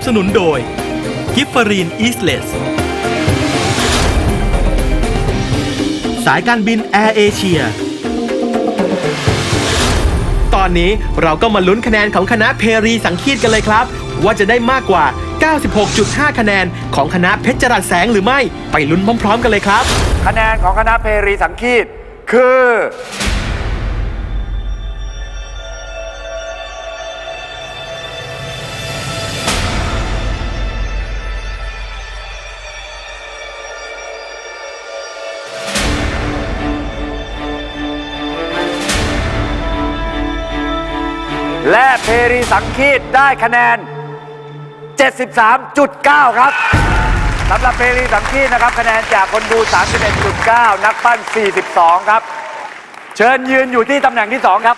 บสนุนโดยกิฟฟารีนอีสเลสสายการบินแอร์เอเชียตอนนี้เราก็มาลุ้นคะแนนของคณะเพรีสังคีตกันเลยครับ ว่าจะได้มากกว่า 96.5 คะแนนของคณะเพชรจรัสแสงหรือไม่ไปลุ้นพร้อม ๆ กันเลยครับ คะแนนของคณะเพรีสังคีตคือ เทรีสังคีตได้คะแนน 73.9 ครับสำหรับเทรีสังคีตนะครับ คะแนนจากคนดู 31.9 นักปั้น 42 ครับ เชิญยืนอยู่ที่ตำแหน่งที่ 2 ครับ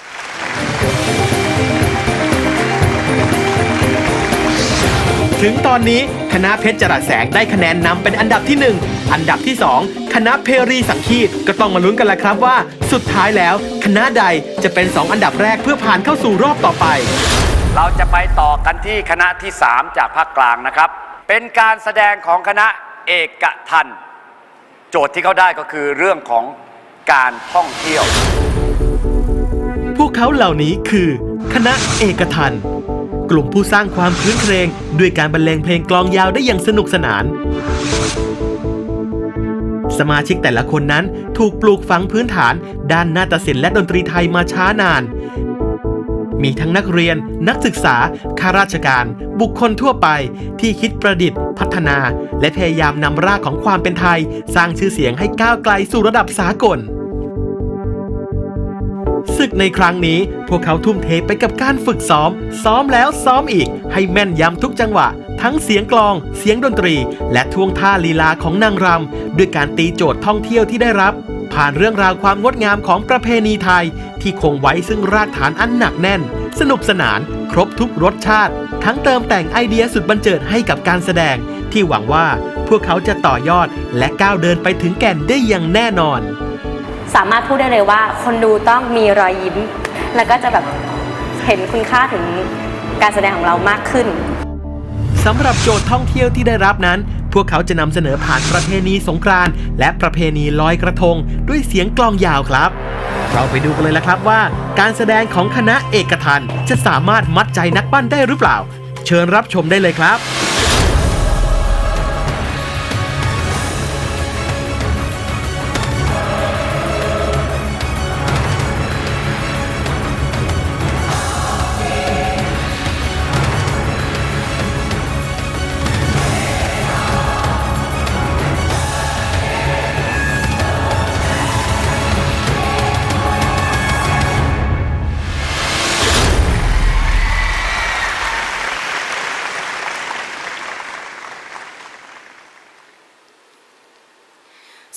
ถึงตอนนี้คณะเพชรจรัสแสงได้คะแนนนำเป็นอันดับที่ 1 อันดับที่ 2 คณะเพรีสังคีตก็ต้องมาลุ้นกันละครับว่า สุดท้ายแล้ว คณะใดจะเป็น 2 อันดับแรกเพื่อผ่านเข้าสู่รอบต่อไป เราจะไปต่อกันที่คณะที่ 3 จากภาคกลางนะครับ เป็นการแสดงของคณะเอกทัน โจทย์ที่เขาได้ก็คือเรื่องของการท่องเที่ยว พวกเขาเหล่านี้คือ คณะเอกทัน กลุ่มผู้สร้างความคื้นเครงด้วยการบรรเลงเพลงกลองยาวได้อย่างสนุกสนาน สมาชิกแต่ละคนนั้นถูกปลูกฝังพื้นฐาน ด้านนาฏศิลป์และดนตรีไทยมาช้านาน มีทั้งนักเรียน นักศึกษาข้าราชการ บุคคลทั่วไป ที่คิดประดิษฐ์ พัฒนา และพยายามนำรากของความเป็นไทย สร้างชื่อเสียงให้ก้าวไกลสู่ระดับสากล ศึกในครั้งนี้ พวกเขาทุ่มเทไปกับการฝึกซ้อม ซ้อมแล้วซ้อมอีก ให้แม่นยำทุกจังหวะ ทั้งเสียงกลอง เสียงดนตรี และท่วงท่าลีลาของนางรำด้วยการตีโจทย์ท่องเที่ยวที่ได้รับ ผ่านเรื่องราวความงดงามของประเพณีไทย ที่คงไว้ซึ่งรากฐานอันหนักแน่น สนุกสนาน ครบทุกรสชาติ ทั้งเติมแต่งไอเดียสุดบันเจิดให้กับการแสดง ที่หวังว่าพวกเขาจะต่อยอดและก้าวเดินไปถึงแก่นได้อย่างแน่นอน สามารถพูดได้เลยว่า คนดูต้องมีรอยยิ้ม แล้วก็จะแบบเห็นคุณค่าถึงการแสดงของเรามากขึ้นสำหรับโจทย์ท่องเที่ยวที่ได้รับนั้น พวกเขาจะนำเสนอผ่านประเพณีสงกรานต์และประเพณีลอยกระทง ด้วยเสียงกลองยาวครับ เราไปดูกันเลยละครับว่า การแสดงของคณะเอกทันจะสามารถมัดใจนักปั้นได้หรือเปล่า เชิญรับชมได้เลยครับ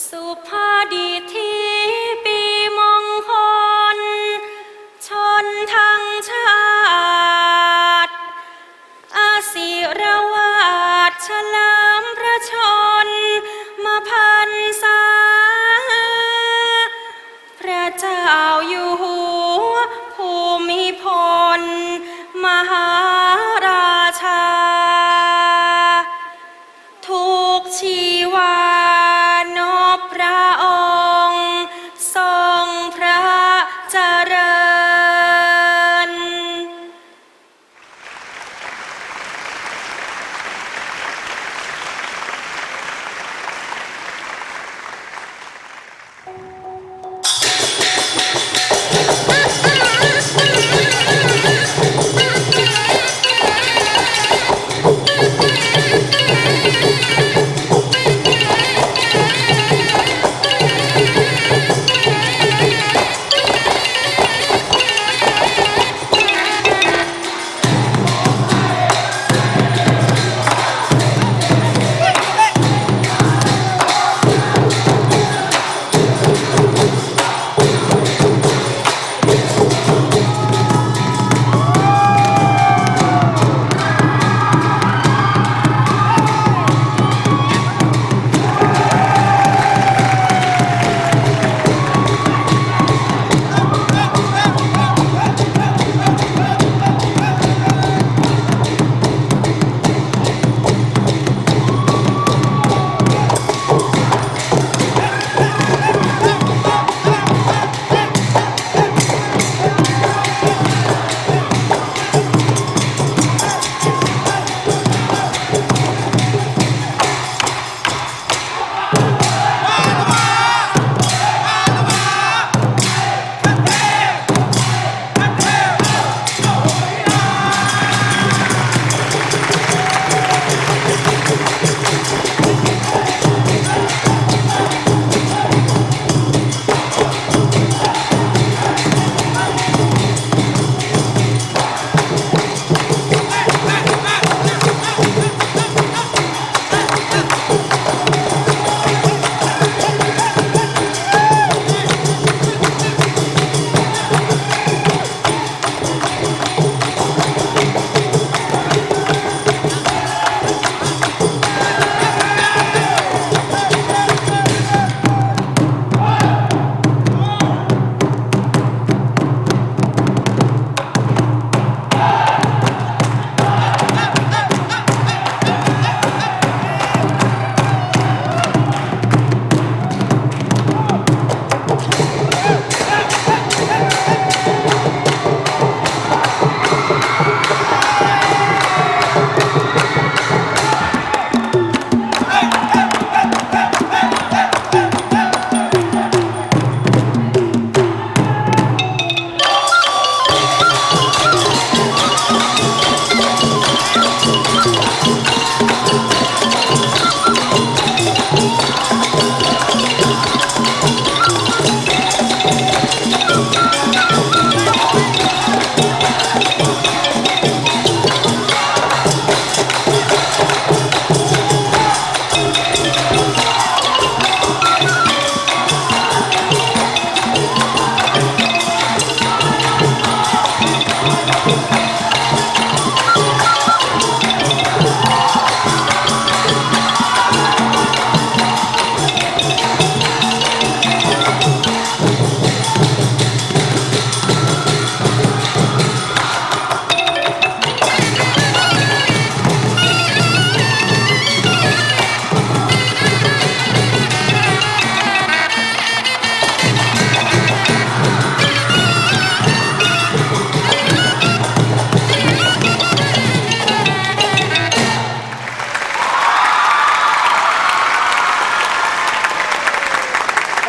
สุภา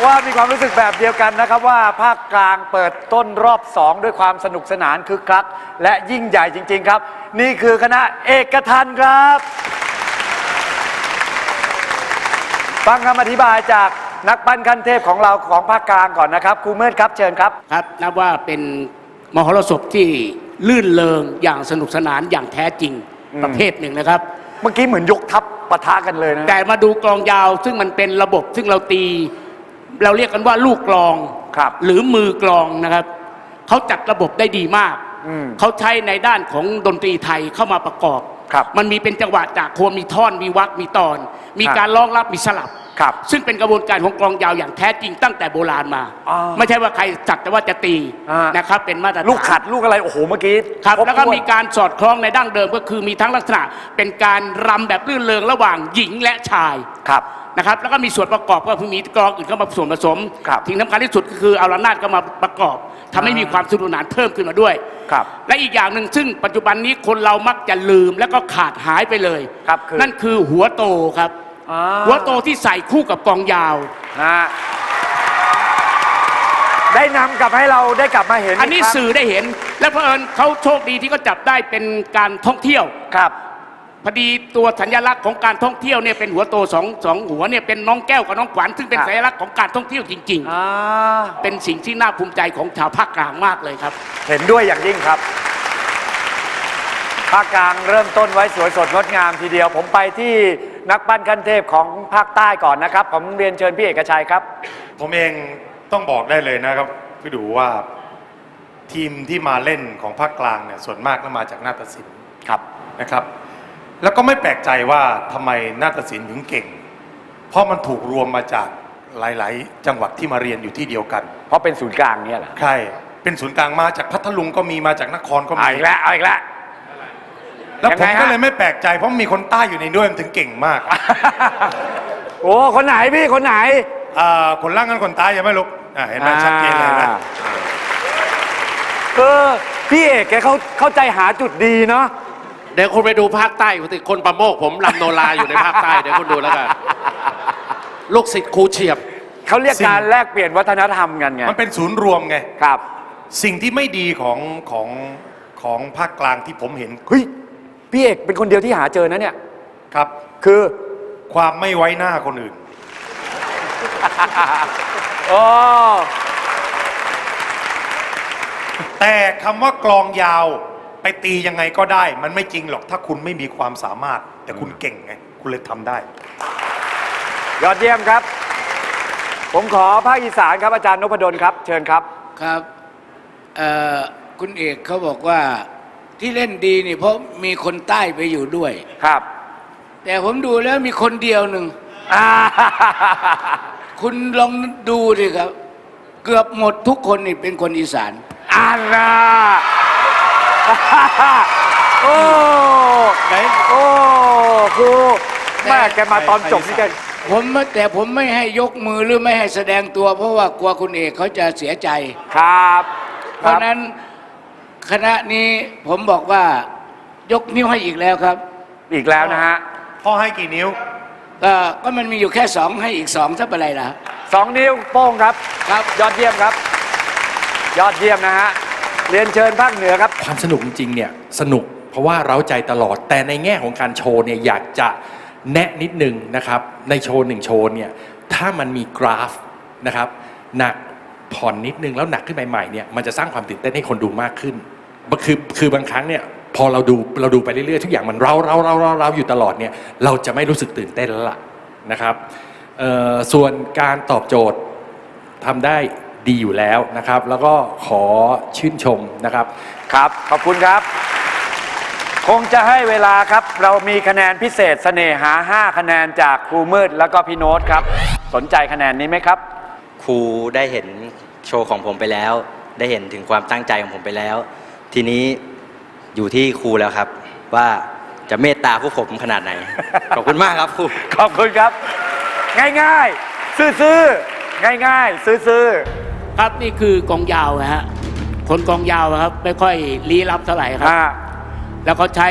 ความรู้สึกแบบเดียวกันนะครับว่าภาคกลางเปิดต้นรอบ 2 ด้วยความสนุกสนานคึกคัก และยิ่งใหญ่จริง ๆ ครับ นี่คือคณะเอกทันครับฟังคำอธิบายจากนักปั้นขั้นเทพของเราของภาคกลางก่อนนะครับครูเมิดครับเชิญครับ ครับนับว่าเป็นมหรสพที่ลื่นเลงอย่างสนุกสนานอย่างแท้จริงอืมประเภทหนึ่งนะครับ เมื่อกี้เหมือนยกทัพปะทะกันเลยนะ แต่มาดูกลองยาวซึ่งมันเป็นระบบซึ่งเราตี เราเรียกกันว่าลูกกลองครับ หรือมือกลองนะครับ เขาจัดระบบได้ดีมาก อืม เขาใช้ในด้านของดนตรีไทยเข้ามาประกอบ ครับมันมีเป็นจังหวะจากโคนมีท่อนมีวักมีตอน มีครับ การร้องรับมีสลับ ครับ ซึ่งเป็นกระบวนการของกลองยาวอย่างแท้จริงตั้งแต่โบราณมา อ่าไม่ใช่ว่าใครจัดแต่ว่าจะตีอ่าน นะครับเป็นมาตรฐาน ลูกขัดลูกอะไรโอ้โหเมื่อกี้ครับคบแล้วก็ถ้นมีการสอดคล้องในดั้งเดิมก็คือมีทั้งลักษณะเป็นการรำแบบลื่นเลงระหว่างหญิงและชาย ครับ นะครับแล้วก็มีส่วนประกอบก็คือมีกลองอื่นเข้ามาส่วนผสมครับทิ้งสำคัญที่สุดก็คือเอาระนาดเข้ามาประกอบทำให้มีความสนุกสนานเพิ่มขึ้นมาด้วยครับและอีกอย่างหนึ่งซึ่งปัจจุบันนี้คนเรามักจะลืมแล้วก็ขาดหายไปเลยครับคือ นั่นคือหัวโตครับ อ่าหัวโตที่ใส่คู่กับกลองยาวนะฮะได้นำกลับให้เราได้กลับมาเห็นอันนี้กครั้งสื่อได้เห็น และเพอิญเขาโชคดีที่เขาจับได้เป็นการท่องเที่ยว ครับ พอดีตัวสัญลักษณ์ของการท่องเที่ยวเนี่ยเป็นหัวโตสองสองหัวเนี่ยเป็นน้องแก้วกับน้องขวัญซึ่งเป็นครับสัญลักษณ์ของการท่องเที่ยวจริง อ่าๆ เป็นสิ่งที่น่าภูมิใจของชาวภาคกลางมากเลยครับ เห็นด้วยอย่างยิ่งครับภาคกลางเริ่มต้นไว้สวยสดงดงามทีเดียว ผมไปที่นักปั้นขั้นเทพของภาคใต้ก่อนนะครับ ผมเรียนเชิญพี่เอกชัยครับ ผมเองต้องบอกได้เลยนะครับพี่ดูว่าทีมที่มาเล่นของภาคกลางเนี่ยส่วนมากก็มาจากนาฏศิลป์ครับนะครับ แล้วก็ไม่แปลกใจว่าทำไมนาฏศิลป์ถึงเก่ง เพราะมันถูกรวมมาจากหลาย ๆ จังหวัดที่มาเรียนอยู่ที่เดียวกัน เพราะเป็นศูนย์กลางเนี่ยเหรอใช่ เป็นศูนย์กลางมาจากพัทลุงก็มีมาจากนครก็เอามีอีกแล้วเอาอีกแล้ว แล้วยังผไงมฮะ ก็เลยไม่แปลกใจ เพราะมีคนใต้อยู่ในด้วยมันถึงเก่งมากโอ้คนไหนพี่คนไหน อ่าคนล่างกันคนใต้ยังไม่รู้อ่าเห็นไหมชัดเจนเลยนะอ่าเออพี่เอกแกเขาเข้าใจหาจุดดีเนาะ เดี๋ยวคุณไปดูภาคใต้สิคนประโมกผมลำโนราอยู่ในภาคใต้เดี๋ยวคุณดูแล้วกันลูกศิษย์ครูเฉียบ เขาเรียกสิ่งการแลกเปลี่ยนวัฒนธรรมกันไงมันเป็นศูนย์รวมไง ครับ สิ่งที่ไม่ดีของของของภาคกลางที่ผมเห็นเฮ้ยพี่เอกเป็นคนเดียวที่หาเจอนะเนี่ย ครับ คือความไม่ไว้หน้าคนอื่นโอ้แต่คำว่ากลองยาว ไปตียังไงก็ได้ มันไม่จริงหรอกถ้าคุณไม่มีความสามารถ แต่คุณเก่งไง คุณเลยทำได้ ยอดเยี่ยมครับ ผมขอภาคอีสานครับอาจารย์นพดลครับ เชิญครับ ครับเอ่อคุณเอกเขาบอกว่าที่เล่นดีนี่เพราะมีคนใต้ไปอยู่ด้วย ครับแต่ผมดูแล้วมีคนเดียวหนึ่ง อ่า คุณลองดูดิครับ เกือบหมดทุกคนนี่เป็นคนอีสาน อันน่ะ โอ้ไหนโอ้ครูแม่แกมาตอนจบนี่แกผมแต่ผมไม่ให้ยกมือหรือไม่ให้แสดงตัว เพราะว่ากลัวคุณเอกเขาจะเสียใจ ครับ เพราะฉะนั้นคณะนี้ผมบอกว่ายกนิ้วให้อีกแล้วครับ อีกแล้วนะฮะพ่อให้กี่นิ้ว ก็ก็มันมีอยู่แค่สองให้อีกสองถ้าเป็นไรล่ะสองนิ้วโป้งครับ ครับ ยอดเยี่ยมครับ ยอดเยี่ยมนะฮะ เรียนเชิญภาคเหนือครับ ความสนุกจริงๆเนี่ยสนุกเพราะว่าเร้าใจตลอด แต่ในแง่ของการโชว์เนี่ยอยากจะแนะนิดนึงนะครับ ในโชว์หนึ่งโชว์เนี่ยถ้ามันมีกราฟนะครับหนักผ่อนนิดนึงแล้วหนักขึ้นใหม่ๆเนี่ยมันจะสร้างความตื่นเต้นให้คนดูมากขึ้นคือคือบางครั้งเนี่ยพอเราดูเราดูไปเรื่อยๆทุกอย่างมันเร้าเร้าเร้าเร้าเร้าอยู่ตลอดเนี่ยเราจะไม่รู้สึกตื่นเต้นแล้วล่ะนะครับส่วนการตอบโจทย์ทำได้ ดีอยู่แล้วนะครับ แล้วก็ขอชื่นชมนะครับ ครับ ขอบคุณครับ คงจะให้เวลาครับ เรามีคะแนนพิเศษเสน่หา 5 คะแนนจากครูมืดแล้วก็พี่โน้ตครับ สนใจคะแนนนี้ไหมครับ ครูได้เห็นโชว์ของผมไปแล้ว ได้เห็นถึงความตั้งใจของผมไปแล้ว ทีนี้อยู่ที่ครูแล้วครับ ว่าจะเมตตาพวกผมขนาดไหน ขอบคุณมากครับครู ขอบคุณครับ ง่ายๆ ซื่อๆ ง่ายๆ ซื่อ ครับนี่คือกองยาวนะฮะคนกองยาวอะครับ ไม่ค่อยลี้ลับเท่าไหร่ๆครับ อ่าแล้วเขาใช้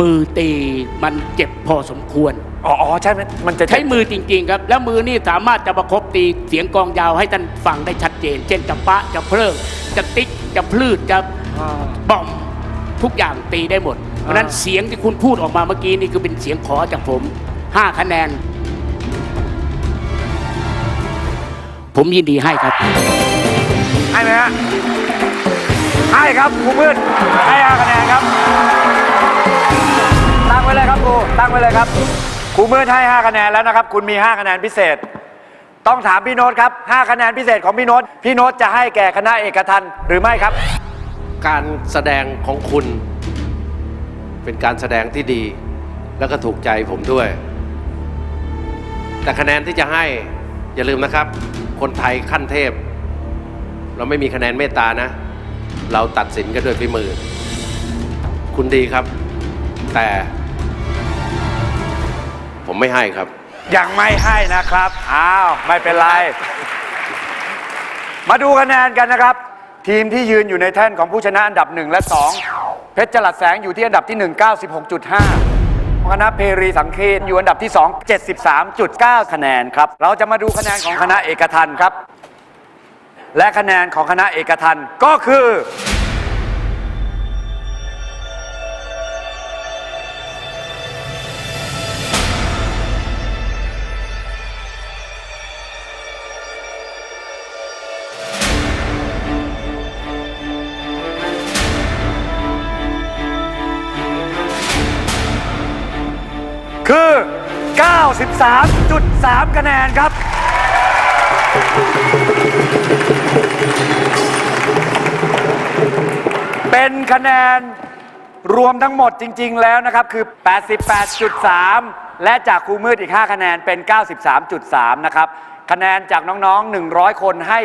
มือตีมันเจ็บพอสมควร อ๋ออ๋อใช่ไหมมันจะใช้มือจริงๆครับ แล้วมือนี่สามารถจะประคบตีเสียงกลองยาวให้ท่านฟังได้ชัดเจน เช่นจะปะจะเพลิงจะติ๊กจะพลืดจะบอมทุกอย่างตีได้หมด เพราะฉะนั้นเสียงที่คุณพูดออกมาเมื่อกี้นี่คือเป็นเสียงขอจากผม 5 คะแนน ผมยินดีให้ครับ ให้ไหมฮะให้ครับครูมืดให้ห้าคะแนนครับ ตั้งไว้เลยครับครูตั้งไว้เลยครับครูมืดให้ห้าคะแนนแล้วนะครับ คุณมีห้าคะแนนพิเศษ ต้องถามพี่โน้ตครับห้าคะแนนพิเศษของพี่โน้ตพี่โน้ตจะให้แก่คณะเอกทันหรือไม่ครับ การแสดงของคุณ เป็นการแสดงที่ดี แล้วก็ถูกใจผมด้วย แต่คะแนนที่จะให้อย่าลืมนะครับ คนไทยขั้นเทพ เราไม่มีคะแนนเมตตานะ เราตัดสินกันด้วยฝีมือ คุณดีครับ แต่ ผมไม่ให้ครับ ยังไม่ให้นะครับ อ้าว ไม่เป็นไร มาดูคะแนนกันนะครับ ทีมที่ยืนอยู่ในแท่นของผู้ชนะอันดับ 1 และ 2 เพชรจรัสแสงอยู่ที่อันดับที่ 1 96.5 คณะเพรีสังเคตอยู่อันดับที่ 2 73.9 คะแนนครับ เราจะมาดูคะแนนของคณะเอกทันครับ และคะแนนของคณะเอกทันก็คือคือ 3.3 คะแนนครับ เป็นคะแนนรวมทั้งหมดจริง ๆ แล้วนะครับ คือ 88.3 และจากครูมืดอีก 5 คะแนนเป็น 93.3 นะครับ คะแนนจากน้องๆ 100 คนให้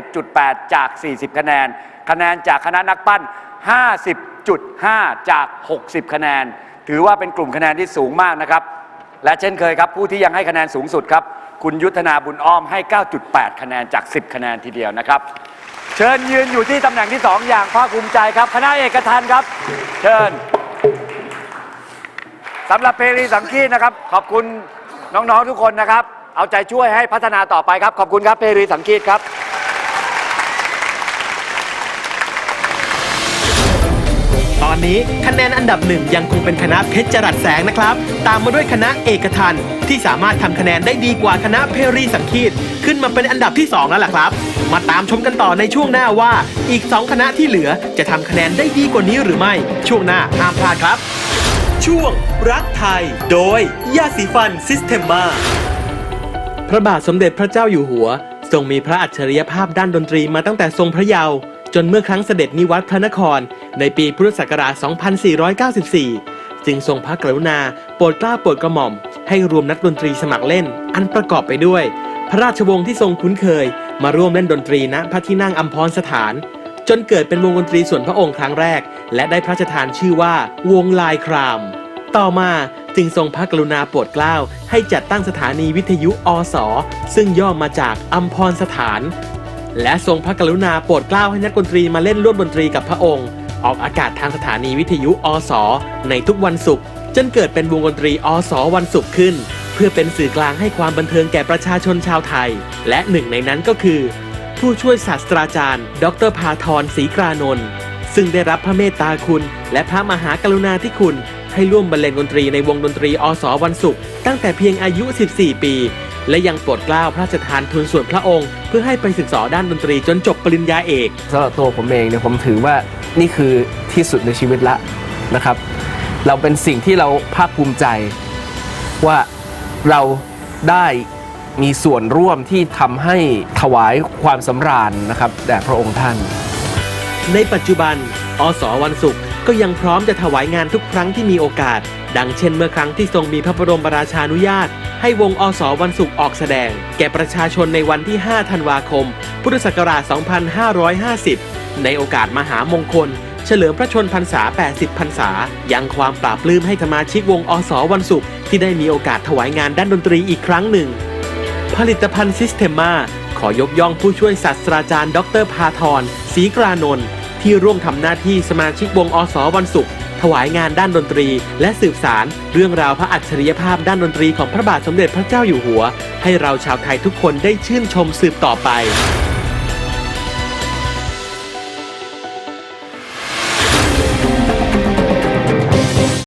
37.8 จาก 40 คะแนน คะแนนจากคณะนักปั้น 50.5 จาก 60 คะแนน ถือว่าเป็นกลุ่มคะแนนที่สูงมากนะครับ และเช่นเคยครับ ผู้ที่ยังให้คะแนนสูงสุดครับ คุณยุทธนาบุญอ้อมให้ 9.8 คะแนนจาก 10 คะแนนทีเดียวนะครับ เชิญยืนอยู่ที่ตำแหน่งที่ 2 อย่างภาคภูมิใจครับคณะเอกทันครับ เชิญสำหรับเพรีสังคีตนะครับ ขอบคุณน้องๆทุกคนนะครับ เอาใจช่วยให้พัฒนาต่อไปครับ ขอบคุณครับเพรีสังคีตครับ อนนี้คะแนนอันดับหนึ่งยังคงเป็นคณะเพชรจรัสแสงนะครับ ตามมาด้วยคณะเอกทันที่สามารถทำคะแนนได้ดีกว่าคณะเพรีสังคีตขึ้นมาเป็นอันดับที่ 2 แล้วล่ะครับ มาตามชมกันต่อในช่วงหน้าว่า อีก 2 คณะที่เหลือจะทำคะแนนได้ดีกว่านี้หรือไม่ ช่วงหน้าห้ามพลาดครับ ช่วงรักไทย โดยยาสีฟันซิสเทมมาพระบาทสมเด็จพระเจ้าอยู่หัว ทรงมีพระอัจฉริยภาพด้านดนตรีมาตั้งแต่ทรงพระเยาว์จนเมื่อครั้งเสด็จนิวัตรพระนคร ในปีพุทธศักราช 2494 จึงทรงพระกรุณาโปรดเกล้าโปรดกระหม่อม ให้รวมนักดนตรีสมัครเล่น อันประกอบไปด้วย พระราชวงศ์ที่ทรงคุ้นเคย มาร่วมเล่นดนตรีณพระที่นั่งอัมพรสถาน จนเกิดเป็นวงดนตรีส่วนพระองค์ครั้งแรก และได้พระราชทานชื่อว่าวงลายคราม ต่อมาจึงทรงพระกรุณาโปรดเกล้าให้จัดตั้งสถานีวิทยุอสซึ่งย่อมาจากอัมพรสถาน และทรงพระกรุณาโปรดเกล้าให้นักดนตรีมาเล่นร่วมดนตรีกับพระองค์ ออกอากาศทางสถานีวิทยุอสในทุกวันศุกร์จนเกิดเป็นวงดนตรีอสวันศุกร์ขึ้น เพื่อเป็นสื่อกลางให้ความบันเทิงแก่ประชาชนชาวไทย และหนึ่งในนั้นก็คือ ผู้ช่วยศาสตราจารย์ ดรพาทรศรีกรานนท์ซึ่งได้รับพระเมตตาคุณ และพระมหากรุณาธิคุณ ให้ร่วมบรรเลงดนตรีในวงดนตรีอสวันศุกร์ตั้งแต่เพียงอายุ 14 ปี และยังโปรดเกล้าพระราชทานทุนส่วนพระองค์ เพื่อให้ไปศึกษาด้านดนตรีจนจบปริญญาเอกสำหรับตัวผมเองเนี่ยผมถือว่า นี่คือที่สุดในชีวิตละนะครับ เราเป็นสิ่งที่เราภาคภูมิใจว่าเราได้มีส่วนร่วมที่ทำให้ถวายความสำราญนะครับแด่พระองค์ท่าน ในปัจจุบัน อสวันศุกร์ก็ยังพร้อมจะถวายงานทุกครั้งที่มีโอกาส ดังเช่นเมื่อครั้งที่ทรงมีพระบรมราชานุญาต ให้วงอสวันศุกร์ออกแสดง แก่ประชาชนในวันที่ 5 ธันวาคม พุทธศักราช 2550 ในโอกาสมหามงคล เฉลิมพระชนพรรษา 80 พรรษา ยังความปราบปลื้มให้สมาชิกวงอสวันศุกร์ที่ได้มีโอกาสถวายงานด้านดนตรีอีกครั้งหนึ่ง ผลิตภัณฑ์ซิสเทมาขอยกย่องผู้ช่วยศาสตราจารย์ ดรพาทรศรีกรานนท์ที่ร่วมทำหน้าที่สมาชิกวงอสวันศุกร์ถวายงานด้านดนตรี และสืบสารเรื่องราวพระอัจฉริยภาพด้านดนตรีของพระบาทสมเด็จพระเจ้าอยู่หัว ให้เราชาวไทยทุกคนได้ชื่นชมสืบต่อไป